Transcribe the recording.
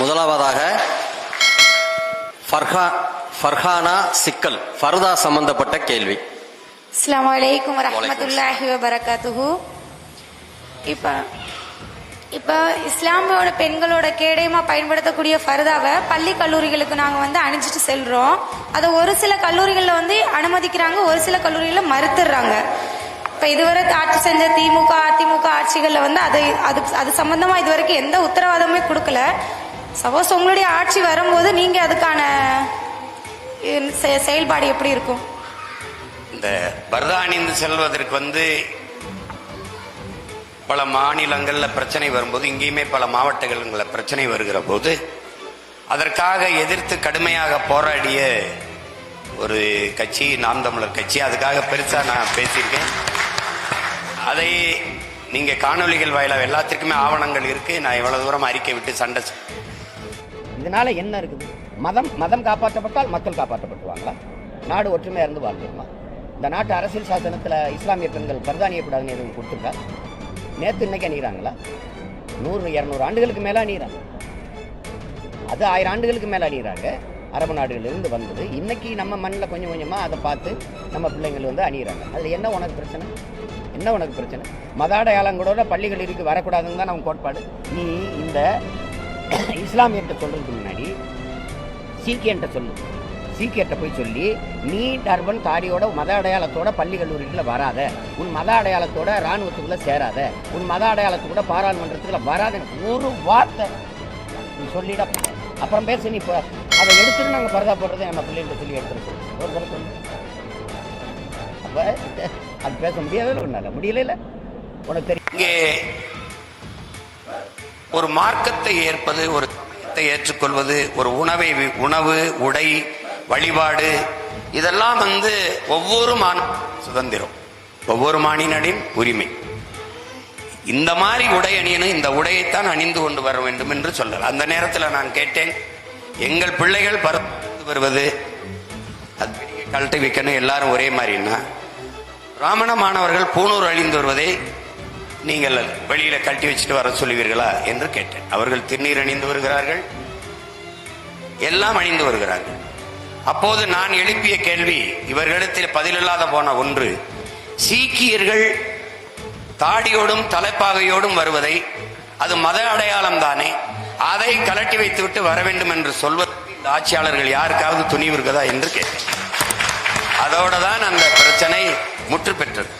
முதலாவதாக ஃபர்ஹா ஃபர்ஹானா சிக்கல் ஃபர்தா சம்பந்தப்பட்ட கேள்வி. அஸ்ஸலாமு அலைக்கும் வரஹ்மத்துல்லாஹி வபரகாத்துஹு. இப்போ இப்போ இஸ்லாமியோட பெண்களோட கேடயமா பயன்படுத்தக்கூடிய ஃபர்தாவை பள்ளி கல்லூரிகளுக்கு நாங்கள் வந்து அணிஞ்சிட்டு செல்றோம். அதை ஒரு சில கல்லூரிகளில் வந்து அனுமதிக்கிறாங்க ஒரு சில கல்லூரிகளில் மறுத்துடுறாங்க. இப்போ இதுவரை ஆட்சி செஞ்ச திமுக அதிமுக ஆட்சிகளில் வந்து அது அது அது சம்பந்தமா இதுவரைக்கும் எந்த உத்தரவாதமுமே கொடுக்கல. சப்போஸ் உங்களுடைய ஆட்சி வரும்போது நீங்க அதுக்கான செ- செயல்பாடு எப்படி இருக்கும்? இந்த பர்தா அணிந்து செல்வதற்கு வந்து பல மாநிலங்களில் பிரச்சனை வரும்போது இங்கேயுமே பல மாவட்டங்களில் பிரச்சனை வருகிற போது அதற்காக எதிர்த்து கடுமையாக போராடிய ஒரு கட்சி நாம் தமிழர் கட்சி. அதுக்காக பெருசாக நான் பேசியிருக்கேன். அதை நீங்கள் காணொலிகள் வாயிலாக எல்லாத்திற்குமே ஆவணங்கள் இருக்குது நான் இவ்வளோ தூரம் அறிக்கை விட்டு சண்டை இதனால என்ன இருக்குது? மதம் மதம் காப்பாற்றப்பட்டால் மக்கள் காப்பாற்றப்பட்டுவாங்களா நாடு ஒற்றுமையா இருந்து வாழ்ந்துருமா? இந்த நாட்டு அரசியல் சாசனத்தில் இஸ்லாமிய பெண்கள் பிரதானியக்கூடாதுன்னு எதுவும் கொடுத்துருக்கா? நேற்று இன்னைக்கு அணிகிறாங்களா நூறு இரநூறு ஆண்டுகளுக்கு மேலே அணிகிறாங்க அது ஆயிரம் ஆண்டுகளுக்கு மேலே அணிகிறாங்க அரபு நாடுகளிலிருந்து வந்தது. இன்னைக்கு நம்ம மண்ணில் கொஞ்சம் கொஞ்சமாக அதை பார்த்து நம்ம பிள்ளைங்கள் வந்து அணிகிறாங்க அதில் என்ன உனக்கு பிரச்சனை? என்ன உனக்கு பிரச்சனை? மத அடையாளங்களோட பள்ளிகள் இருக்கு வரக்கூடாதுன்னு தான் நம்ம கோட்பாடு. நீ இந்த இஸ்லாமியர்கிட்ட சொல்றதுக்கு முன்னாடி சீக்கியன்ட்ட சொல்லு. சீக்கியர்கிட்ட போய் சொல்லி நீ டர்பன் தாடியோட மத அடையாளத்தோட பள்ளி கல்லூரிக்குள்ள வராத. உன் மத அடையாளத்தோட இராணுவத்துக்குள்ளே சேராத. உன் மத அடையாளத்துக்கூட பாராளுமன்றத்தில் வராத ஒரு வார்த்தை நீ சொல்லிட. அப்புறம் பேச நீ இப்போ அதை எடுத்துட்டு நாங்கள் பரதா போடுறது நம்ம பிள்ளைகிட்ட சொல்லி எடுத்துருக்கோம் ஒரு தடவை சொல்லு. அப்போ அது பேச முடியாத ஒன்றால் முடியல உனக்கு தெரியும். ஒரு மார்க்கத்தை ஏற்பது ஒரு சமயத்தை ஏற்றுக்கொள்வது ஒரு உணவை உணவு உடை வழிபாடு இதெல்லாம் வந்து ஒவ்வொரு மாநில சுதந்திரம். ஒவ்வொரு மாநிலனின் உரிமை. இந்த மாதிரி உடை அணியணும் இந்த உடையைத்தான் அணிந்து கொண்டு வர வேண்டும் என்று சொல்லலாம் அந்த நேரத்தில் நான் கேட்டேன் எங்கள் பிள்ளைகள் பறந்து வருவது. அது பெரிய கழட்டி வைக்கணும் எல்லாரும் ஒரே மாதிரின்னா பிராமண மாணவர்கள் பூணூர் அழிந்து வருவதை நீங்கள் வெளியில கட்டி வச்சுட்டு வர சொல்லுவீர்களா என்று கேட்டேன். அவர்கள் திருநீர் அணிந்து வருகிறார்கள். எல்லாம் அணிந்து வருகிறார்கள். அப்போது நான் எழுப்பிய கேள்வி இவர்களிடத்தில் பதிலில்லாத போன ஒன்று சீக்கியர்கள் தாடியோடும் தலைப்பாகையோடும் வருவதை அது மத அடையாளம் தானே அதை கலட்டி வைத்துவிட்டு வர வேண்டும் என்று சொல்வதற்கு இந்த ஆட்சியாளர்கள் யாருக்காவது துணிவு இருக்குதா என்று கேட்டேன். அதோட தான் அந்த பிரச்சனை முற்று பெற்றது